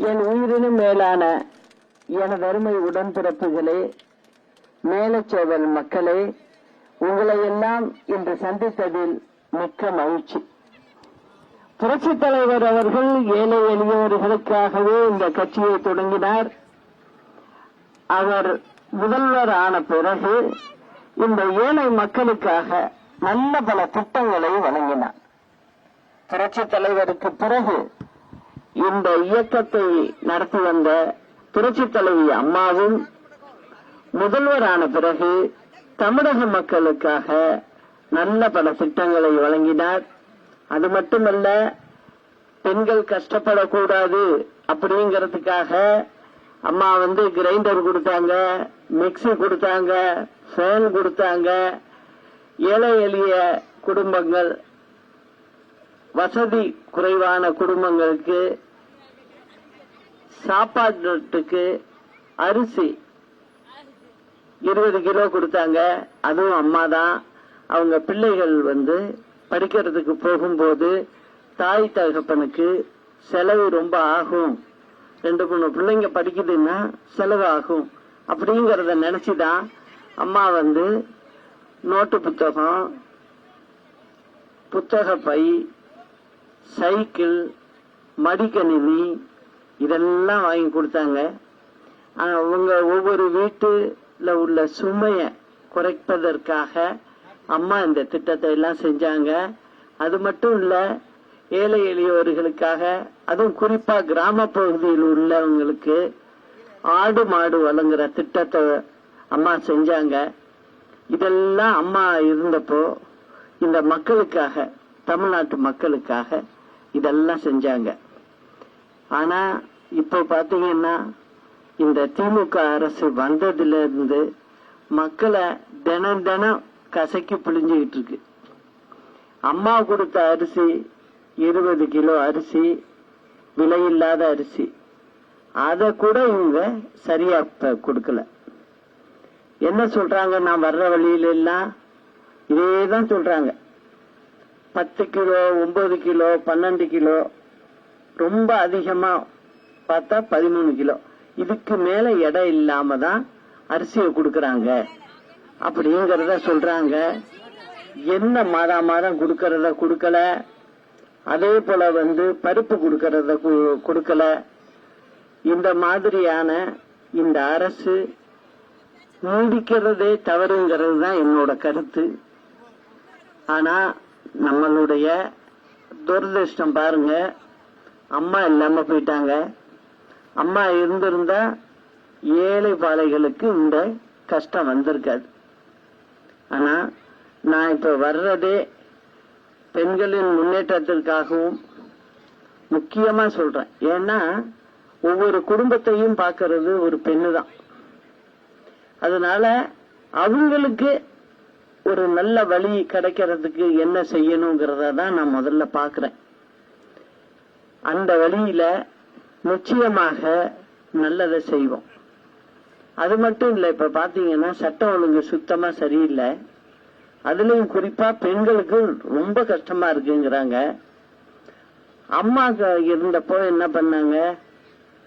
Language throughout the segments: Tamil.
என் உயிரினும் மேலான எனதருமை உடன்பிறப்புகளே மேலச்சோதல் மக்களே உங்களை எல்லாம் இன்று சந்தித்ததில் மிக்க மகிழ்ச்சி. புரட்சித் தலைவர் அவர்கள் ஏழை எளியவர்களுக்காகவே இந்த கட்சியை தொடங்கினார். அவர் முதல்வர் ஆன பிறகு இந்த ஏழை மக்களுக்காக நல்ல பல திட்டங்களை வழங்கினார். புரட்சித் தலைவருக்கு பிறகு இந்த இயக்கத்தை நடத்தி வந்த புரட்சி தலைவி அம்மாவும் முதல்வரான பிறகு தமிழக மக்களுக்காக நல்ல பல திட்டங்களை வழங்கினார். அது மட்டுமல்ல பெண்கள் கஷ்டப்படக்கூடாது அப்படிங்கிறதுக்காக அம்மா வந்து கிரைண்டர் கொடுத்தாங்க மிக்ஸி கொடுத்தாங்க ஃபேன் கொடுத்தாங்க ஏழை எளிய குடும்பங்கள் வசதி குறைவான குடும்பங்களுக்கு சாப்பாட்டுக்கு அரிசி இருபது கிலோ கொடுத்தாங்க. அதுவும் அம்மா தான் அவங்க பிள்ளைகள் வந்து படிக்கிறதுக்கு போகும்போது தாய் தகப்பனுக்கு செலவு ரொம்ப ஆகும். ரெண்டு மூணு பிள்ளைங்க படிக்குதுன்னா செலவு ஆகும் அப்படிங்கிறத நினச்சி தான் அம்மா வந்து நோட்டு புத்தகம் புத்தக பை சைக்கிள் மடிக்கணினி இதெல்லாம் வாங்கி கொடுத்தாங்க. அவங்க ஒவ்வொரு வீட்டில் உள்ள சுமையை குறைப்பதற்காக அம்மா இந்த திட்டத்தை எல்லாம் செஞ்சாங்க. அது மட்டும் இல்லை ஏழை எளியவர்களுக்காக அதுவும் குறிப்பாக கிராம பகுதியில் உள்ளவங்களுக்கு ஆடு மாடு வழங்குற திட்டத்தை அம்மா செஞ்சாங்க. இதெல்லாம் அம்மா இருந்தப்போ இந்த மக்களுக்காக தமிழ்நாட்டு மக்களுக்காக இதெல்லாம் செஞ்சாங்க. ஆனா இப்ப பாத்தீங்கன்னா இந்த திமுக அரசு வந்ததுல இருந்து மக்களை தினம் தினம் கசக்கி பிழிஞ்சுக்கிட்டு இருக்கு. அம்மா கொடுத்த அரிசி இருபது கிலோ அரிசி விலையில்லாத அரிசி. அத கூட இவங்க சரியா கொடுக்கல. என்ன சொல்றாங்க? நான் வர்ற வழியில எல்லாம் இதேதான் சொல்றாங்க. பத்து கிலோ ஒன்பது கிலோ பன்னெண்டு கிலோ ரொம்ப அதிகமா பார்த்தா பதிமூணு கிலோ. இதுக்கு மேல எடை இல்லாம தான் அரிசியை கொடுக்கறாங்க. அப்படிங்கறத சொல்றாங்க. என்ன மாதா மாதம் கொடுக்கறத கொடுக்கல. அதே போல வந்து பருப்பு கொடுக்கறத கொடுக்கல. இந்த மாதிரியான இந்த அரசு நீடிக்கிறதே தவறுங்கிறது தான் என்னோட கருத்து. ஆனா நம்மளுடைய துரதிருஷ்டம் பாருங்க. அம்மா இல்லாம போயிட்டாங்க. அம்மா இருந்திருந்தா ஏழை பாலைகளுக்கு இந்த கஷ்டம் வந்திருக்காது. ஆனா நான் இப்ப வர்றதே பெண்களின் முன்னேற்றத்திற்காகவும் முக்கியமா சொல்றேன். ஏன்னா ஒவ்வொரு குடும்பத்தையும் பார்க்கறது ஒரு பெண்ணு தான் அதனால அவங்களுக்கு ஒரு நல்ல வழி கிடைக்கிறதுக்கு என்ன செய்யணுங்கிறத தான் நான் முதல்ல பாக்குறேன் அந்த வழியில நிச்சயமாக நல்லதை செய்வோம். அது மட்டும் இல்லை இப்ப பாத்தீங்கன்னா சட்டம் ஒழுங்கு சுத்தமா சரியில்லை. அதுலயும் குறிப்பா பெண்களுக்கு ரொம்ப கஷ்டமா இருக்குங்கிறாங்க. அம்மா இருந்தப்போ என்ன பண்ணாங்க?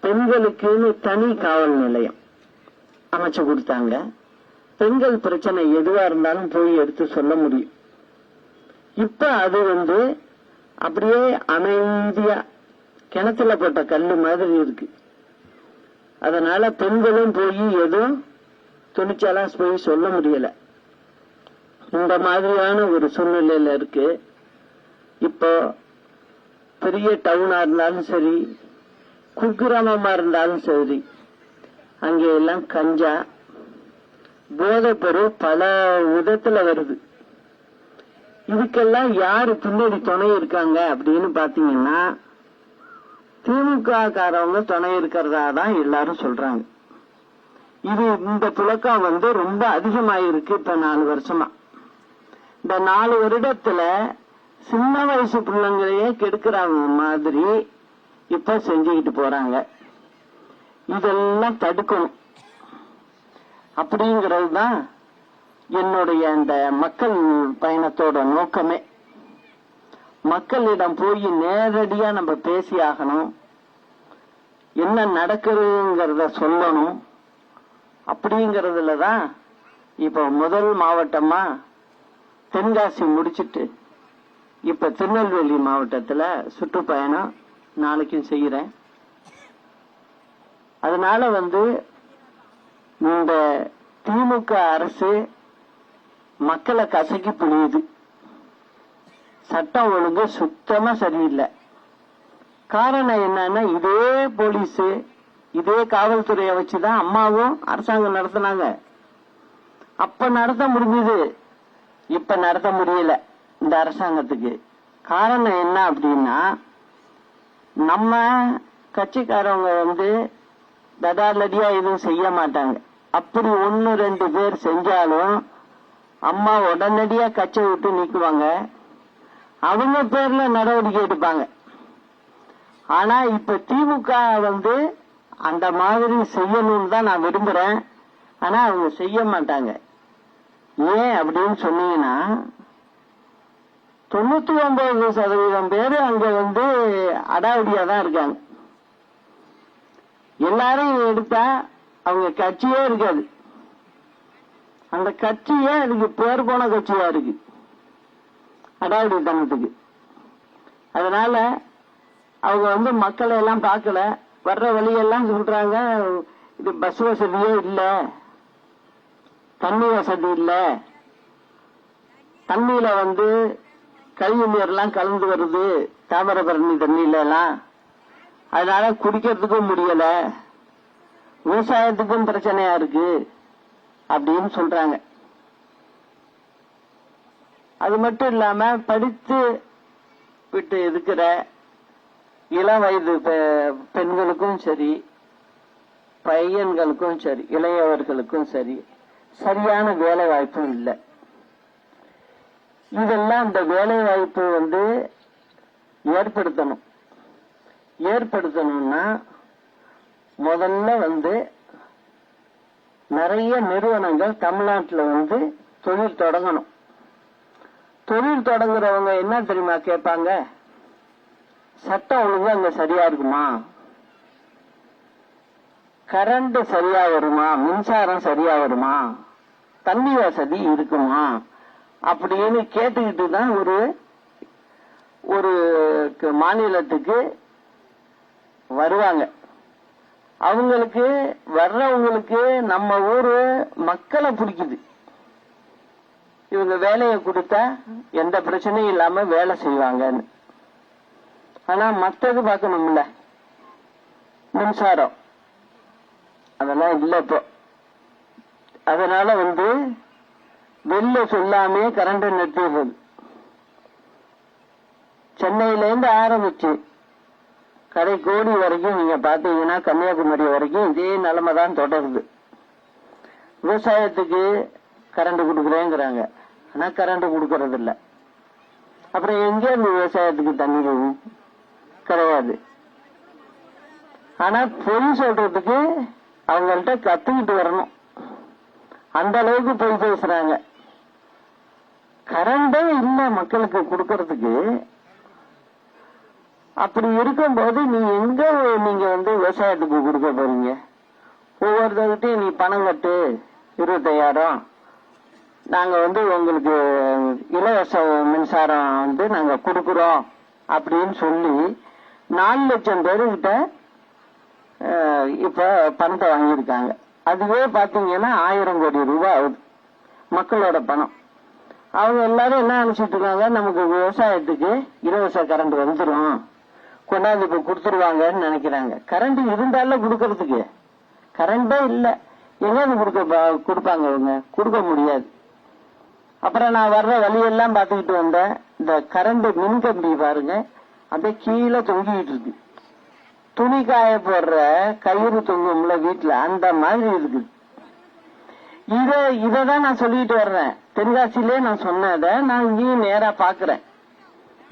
பெண்களுக்குன்னு தனி காவல் நிலையம் அமைச்சு கொடுத்தாங்க. பெண்கள் பிரச்சனை எதுவா இருந்தாலும் போய் எடுத்து சொல்ல முடியும். இப்ப அது வந்து அப்படியே அமைதியா கிணத்துல போட்ட கல்லு மாதிரி இருக்கு. அதனால பெண்களும் போய் எதுவும் துணிச்சாலா போய் சொல்ல முடியல. இந்த மாதிரியான ஒரு சூழ்நிலையில இருக்கு. இப்போ பெரிய டவுனா இருந்தாலும் சரி குக்கிராமமா இருந்தாலும் சரி அங்கே எல்லாம் கஞ்சா போதை பொருள் பல விதத்துல வருது. இதுக்கெல்லாம் யாரு பின்னாடி துணை இருக்காங்க அப்படின்னு பாத்தீங்கன்னா திமுக காரவங்க துணை இருக்கிறதா தான் எல்லாரும் சொல்றாங்க. இது இந்த புழக்கம் வந்து ரொம்ப அதிகமாயிருக்கு இப்ப நாலு வருஷமா. இந்த நாலு வருடத்துல சின்ன வயசு பிள்ளைங்களையே கெடுக்கிறாங்க மாதிரி இப்ப செஞ்சுக்கிட்டு போறாங்க. இதெல்லாம் தடுக்கணும். அப்படிங்கிறது தான் என்னுடைய அந்த மக்கள் பயணத்தோட நோக்கமே. மக்களிடம் போய் நேரடியா நம்ம பேசி ஆகணும். என்ன நடக்குதுங்கிறத சொல்லணும். அப்படிங்கறதுல தான் இப்ப முதல் மாவட்டமா தென்காசி முடிச்சிட்டு இப்ப திருநெல்வேலி மாவட்டத்துல சுற்றுப்பயணம் நாளைக்கும் செய்யறேன். அதனால வந்து இந்த திமுக அரசு மக்களை கசக்கி புரியுது சட்டம் ஒழுங்கு சுத்தமா சரியில்லை. காரணம் என்னன்னா இதே போலீஸ் இதே காவல்துறையை வச்சுதான் அம்மாவும் அரசாங்கம் நடத்தினாங்க. அப்ப நடத்த முடிஞ்சது. இப்ப நடத்த முடியல இந்த அரசாங்கத்துக்கு. காரணம் என்ன அப்படின்னா நம்ம கட்சிக்காரவங்க வந்து தடாலடியா எதுவும் செய்ய மாட்டாங்க. அப்படி ஒன்னு ரெண்டு பேர் செஞ்சாலும் அம்மா உடனடியா கட்சியை விட்டு நீக்குவாங்க. அவங்க பேர்ல நடவடிக்கை எடுப்பாங்க. ஆனா இப்ப திமுக வந்து அந்த மாதிரி செய்யணும்னு தான் நான் விரும்புறேன். ஆனா அவங்க செய்ய மாட்டாங்க. ஏன் அப்படின்னு சொன்னீங்கன்னா தொண்ணூத்தி ஒன்பது சதவீதம் பேரு அங்க வந்து அடாவடியா தான் இருக்காங்க. எல்லாரையும் எடுத்தா அவங்க கட்சியே இருக்காது. அந்த கட்சியே அதுக்கு பேர் போன கட்சியா இருக்கு. அடாவடித்தனத்துக்கு அதனால அவங்க வந்து மக்களை எல்லாம் பார்க்கல. வர்ற வழியெல்லாம் சொல்றாங்க. இது பஸ் வசதியே இல்ல. தண்ணி வசதி இல்ல. தண்ணியில வந்து கழிவு நீர்லாம் கலந்து வருது. தாமிரபரணி தண்ணியில எல்லாம் அதனால குடிக்கிறதுக்கும் முடியல. விவசாயத்துக்கும் பிரச்சனையா இருக்கு அப்படின்னு சொல்றாங்க. அது மட்டும் இல்லாம படித்து விட்டு இருக்கிற இளம் வயது பெண்களுக்கும் சரி பையன்களுக்கும் சரி இளையவர்களுக்கும் சரி சரியான வேலை வாய்ப்பும் இல்லை. இதெல்லாம் இந்த வேலை வாய்ப்பு வந்து ஏற்படுத்தணும். ஏற்படுத்தணும்னா முதல்ல வந்து நிறைய நிறுவனங்கள் தமிழ்நாட்டில் வந்து தொழில் தொடங்கணும். தொழில் தொடங்குறவங்க என்ன தெரியுமா கேட்பாங்க? சட்டம் ஒழுங்கு அங்க சரியா இருக்குமா? கரண்ட் சரியா வருமா? மின்சாரம் சரியா வருமா? தண்ணி வசதி இருக்குமா? அப்படின்னு கேட்டுக்கிட்டு தான் ஒரு ஒரு மாநிலத்துக்கு வருவாங்க. அவங்களுக்கு வர்றவங்களுக்கு நம்ம ஊரு மக்களை பிடிக்குது. இவங்க வேலையை கொடுத்தா எந்த பிரச்சனையும் இல்லாம வேலை செய்வாங்கன்னு. ஆனா மத்தது பார்க்கணும்ல? மின்சாரம். அதெல்லாம் இல்ல இப்போ. அதனால வந்து வெளில சொல்லாமே கரண்ட் நிறுத்திடுறது சென்னையில இருந்து கடை கோடி வரைக்கும் நீங்க பாத்தீங்கன்னா கன்னியாகுமரி வரைக்கும் இதே நிலைமை தான் தொடருது. விவசாயத்துக்கு கரண்ட் கொடுக்குறேங்கிறாங்க. ஆனா கரண்ட் கொடுக்கறது இல்ல அப்புறம் எங்க இருந்து விவசாயத்துக்கு தண்ணி வரும்? கிடையாது. ஆனா பொய் சொல்றதுக்கு அவங்கள்ட்ட கத்துக்கிட்டு வரணும். அந்த அளவுக்கு பொய் பேசுறாங்க. கரண்டே இல்ல மக்களுக்கு கொடுக்கறதுக்கு அப்படி இருக்கும்போது நீ எங்க நீங்க வந்து விவசாயத்துக்கு கொடுக்க போறீங்க? ஒவ்வொருத்தர்கிட்டையும் நீ பணம் கட்டு இருபத்தையாயிரம். நாங்க வந்து உங்களுக்கு இலவச மின்சாரம் வந்து நாங்க கொடுக்குறோம் அப்படின்னு சொல்லி நாலு லட்சம் பேருக்கிட்ட இப்ப பணத்தை வாங்கியிருக்காங்க. அதுவே பாத்தீங்கன்னா ஆயிரம் கோடி ரூபாய் ஆகுது மக்களோட பணம். அவங்க எல்லாரும் என்ன நினைச்சிட்டு இருக்காங்க? நமக்கு விவசாயத்துக்கு இலவச கரண்ட் வந்துடும் கொண்டாந்து இப்ப கொடுத்துருவாங்கன்னு நினைக்கிறாங்க. கரண்ட் இருந்தாலும் கொடுக்கறதுக்கு. கரண்டே இல்ல. எங்க கொடுக்க கொடுப்பாங்க அவங்க கொடுக்க முடியாது. அப்புறம் நான் வர்ற வழியெல்லாம் பார்த்துக்கிட்டு வந்தேன். இந்த கரண்ட் மின் கம்பி பாருங்க. அப்படியே கீழே தொங்கிக்கிட்டு இருக்கு. துணி காய போடுற கயிறு தொங்கும்ல வீட்டுல அந்த மாதிரி இருக்குது இத தான் நான் சொல்லிட்டு வர்றேன். தென்காசியிலே நான் சொன்னதை நான் இங்கேயும் நேரா பாக்குறேன்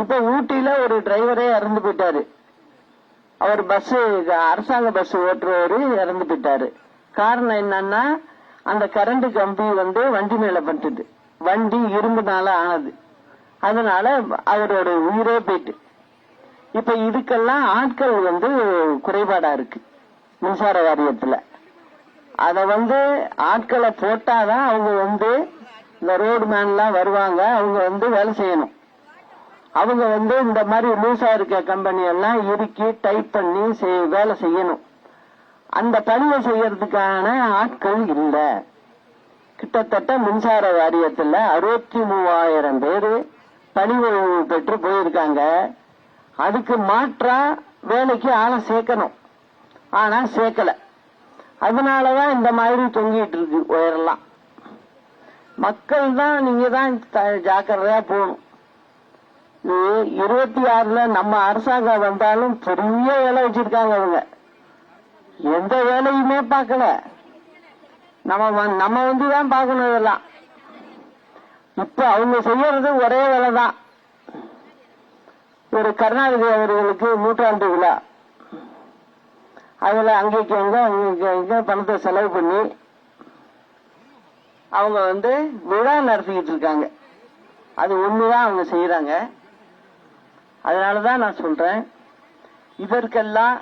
இப்ப ஊட்டியில ஒரு டிரைவரே இறந்து போயிட்டாரு. அவர் பஸ் அரசாங்க பஸ் ஓட்டுறவரு இறந்து போயிட்டாரு. காரணம் என்னன்னா அந்த கரண்ட் கம்பி வந்து வண்டி மேல பட்டுது. வண்டி இரும்புனால ஆனது. அதனால அவரோட உயிரே போயிட்டு. இப்ப இதுக்கெல்லாம் ஆட்கள் வந்து குறைபாடா இருக்கு மின்சார வாரியத்துல. அத வந்து ஆட்களை போட்டாதான் அவங்க வந்து இந்த ரோடு மேன்லாம் வருவாங்க அவங்க வந்து வேலை செய்யணும். அவங்க வந்து இந்த மாதிரி லூசா இருக்க கம்பெனி எல்லாம் இறுக்கி டைப் பண்ணி செய்ய வேலை செய்யணும். அந்த பணியை செய்யறதுக்கான ஆட்கள் இல்லை. கிட்டத்தட்ட மின்சார வாரியத்தில் அறுபத்தி மூவாயிரம் பேர் பணி ஓய்வு பெற்று போயிருக்காங்க. அதுக்கு மாற்றா வேலைக்கு ஆளை சேர்க்கணும். ஆனா சேர்க்கல. அதனாலதான் இந்த மாதிரி தொங்கிட்டு இருக்கு உயரலாம் மக்கள் தான் நீங்க தான் த- ஜாக்கிரதையா போகணும். இருபத்தி ஆறுல நம்ம அரசாங்கம் வந்தாலும் பெரிய வேலை வச்சிருக்காங்க அவங்க. எந்த வேலையுமே பார்க்கல. நம்ம நம்ம வந்து தான் பார்க்கணும் இதெல்லாம். இப்ப அவங்க செய்யறது ஒரே வேலை தான் ஒரு கருணாநிதி அவர்களுக்கு நூற்றாண்டு விழா. அதுல அங்கேக்கு அங்க அங்கே அங்க பணத்தை செலவு பண்ணி அவங்க வந்து விழா நடத்திக்கிட்டு இருக்காங்க. அது ஒண்ணுதான் அவங்க செய்யறாங்க. அதனாலதான் நான் சொல்றேன் இதற்கெல்லாம்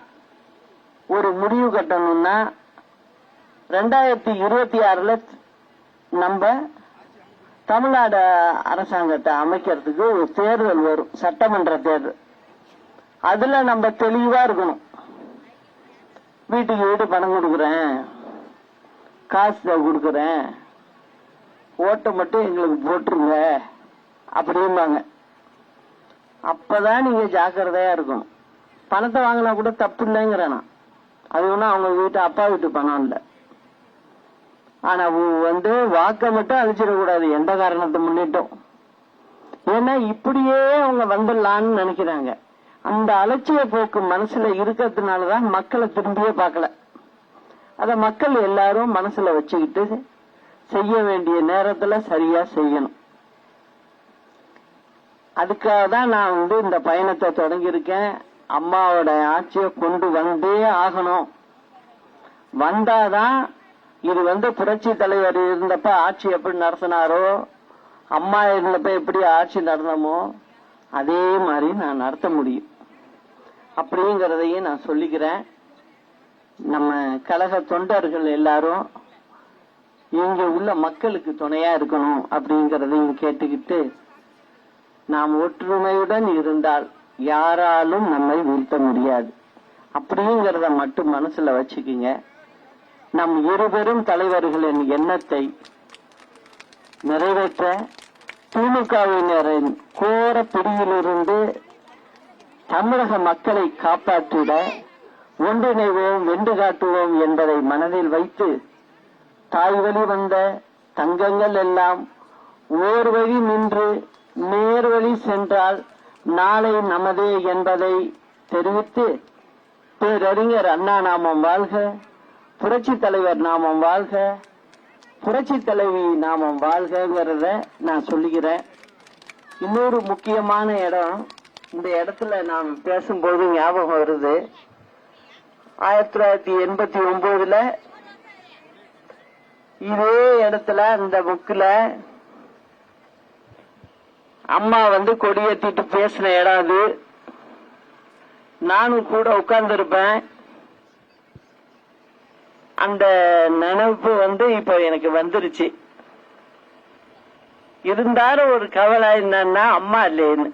ஒரு முடிவு கட்டணும்னா ரெண்டாயிரத்தி இருபத்தி ஆறுல நம்ம தமிழ்நாடு அரசாங்கத்தை அமைக்கிறதுக்கு ஒரு தேர்தல் வரும் சட்டமன்ற தேர்தல். அதுல நம்ம தெளிவா இருக்கணும். வீட்டுக்கு வீடு பணம் கொடுக்குறேன் காசு கொடுக்குறேன் ஓட்டை மட்டும் எங்களுக்கு போட்டுருங்க அப்படிம்பாங்க. அப்பதான் நீங்க ஜாக்கிரதையா இருக்கும் பணத்தை வாங்கினா கூட தப்பு இல்லைங்கிறேன் அது ஒன்றும் அவங்க வீட்டு அப்பா வீட்டு பணம் இல்லை. ஆனா வந்து வாக்க மட்டும் அழிச்சிடக்கூடாது எந்த காரணத்தை முன்னிட்டும். ஏன்னா இப்படியே அவங்க வந்துடலான்னு நினைக்கிறாங்க. அந்த அலட்சிய போக்கு மனசுல இருக்கிறதுனாலதான் மக்களை திரும்பியே பார்க்கல. அத மக்கள் எல்லாரும் மனசுல வச்சுக்கிட்டு செய்ய வேண்டிய நேரத்துல சரியா செய்யணும். அதுக்காக தான் நான் வந்து இந்த பயணத்தை தொடங்கியிருக்கேன். அம்மாவோட ஆட்சியை கொண்டு வந்தே ஆகணும். வந்தாதான் இது வந்து புரட்சி தலைவர் இருந்தப்ப ஆட்சி எப்படி நடத்தினாரோ அம்மா இருந்தப்ப எப்படி ஆட்சி நடந்தமோ அதே மாதிரி நான் நடத்த முடியும். அப்படிங்கிறதையும் நான் சொல்லிக்கிறேன். நம்ம கழக தொண்டர்கள் எல்லாரும் இங்க உள்ள மக்களுக்கு துணையா இருக்கணும் அப்படிங்கறதையும் கேட்டுக்கிட்டு நாம் ஒற்றுமையுடன் இருந்தால் யாராலும் நம்மை வீழ்த்த முடியாது. அப்படிங்கறத மட்டும் மனசுல வச்சுக்குங்க. நம் இருபெரும் தலைவர்களின் எண்ணத்தை நிறைவேற்ற திமுகவினரின் கோர பிடியிலிருந்து தமிழக மக்களை காப்பாற்றிட ஒன்றிணைவோம் வென்று காட்டுவோம் என்பதை மனதில் வைத்து தாய் வழி வந்த தங்கங்கள் எல்லாம் ஓர் வழி நின்று நேர்வழி சென்றால் நாளை நமதே என்பதை தெரிவித்து பேரறிஞர் அண்ணா நாமம் வாழ்க புரட்சி தலைவர் நாமம் வாழ்க புரட்சி தலைவி நாமம் வாழ்கங்கிறத நான் சொல்லிக்கிறேன் இன்னொரு முக்கியமான இடம் இந்த இடத்துல நாம் பேசும்போது ஞாபகம் வருது. ஆயிரத்தி தொள்ளாயிரத்தி எண்பத்தி ஒன்பதுல இதே இடத்துல அந்த புக்கில் அம்மா வந்து கொடியேத்திட்டு பேசின இடம் அது. நானும் கூட உட்கார்ந்துருப்பேன். அந்த நினைப்பு வந்து இப்ப எனக்கு வந்துருச்சு. இருந்தாலும் ஒரு கவலை என்னன்னா அம்மா இல்லைன்னு.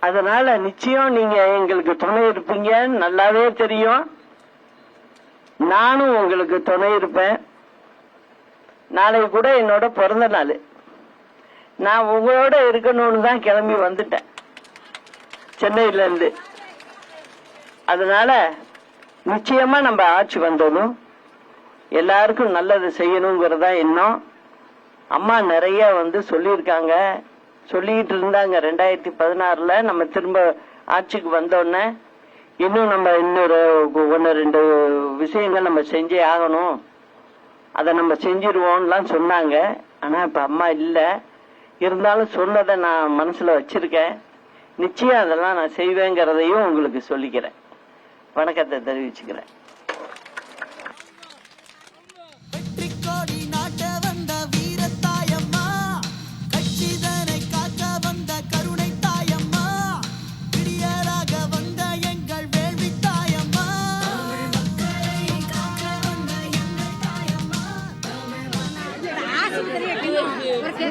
அதனால நிச்சயம் நீங்க எங்களுக்கு துணை இருப்பீங்கன்னு நல்லாவே தெரியும். நானும் உங்களுக்கு துணை இருப்பேன். நாளைக்கு கூட என்னோட பிறந்த நாள். நான் உங்களோட இருக்கணும்னு தான் கிளம்பி வந்துட்டேன். சென்னையில இருந்து. அதனால நிச்சயமா நம்ம ஆட்சி வந்ததும் எல்லாருக்கும் நல்லது செய்யணுங்கிறதா எண்ணம். அம்மா நிறைய வந்து சொல்லியிருக்காங்க. சொல்லிட்டு இருந்தாங்க. ரெண்டாயிரத்தி பதினாறுல நம்ம திரும்ப ஆட்சிக்கு வந்தோடனே இன்னும் நம்ம இன்னொரு ஒன்று ரெண்டு விஷயங்கள் நம்ம செஞ்சே ஆகணும். அதை நம்ம செஞ்சிருவோம்லாம் சொன்னாங்க. ஆனால் இப்போ அம்மா இல்லை. இருந்தாலும் சொன்னதை நான் மனசில் வச்சுருக்கேன். நிச்சயம் அதெல்லாம் நான் செய்வேங்கிறதையும் உங்களுக்கு சொல்லிக்கிறேன். வணக்கத்தை தெரிவிச்சுக்கிறேன்.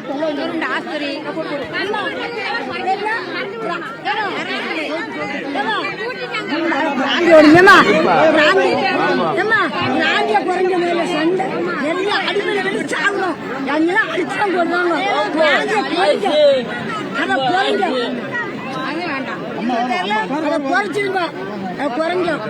கவர்மெண்ட் ஆஸ்பத்திரி நாங்க குறைஞ்ச மேல சண்டை எல்லாம் அடிமையில சாகணும் எல்லாம் அடிச்சுதான் நாங்க குறைஞ்ச அதை குறைஞ்ச அது வேண்டாம் அதை குறைச்சிருந்தோம் குறைஞ்சோம்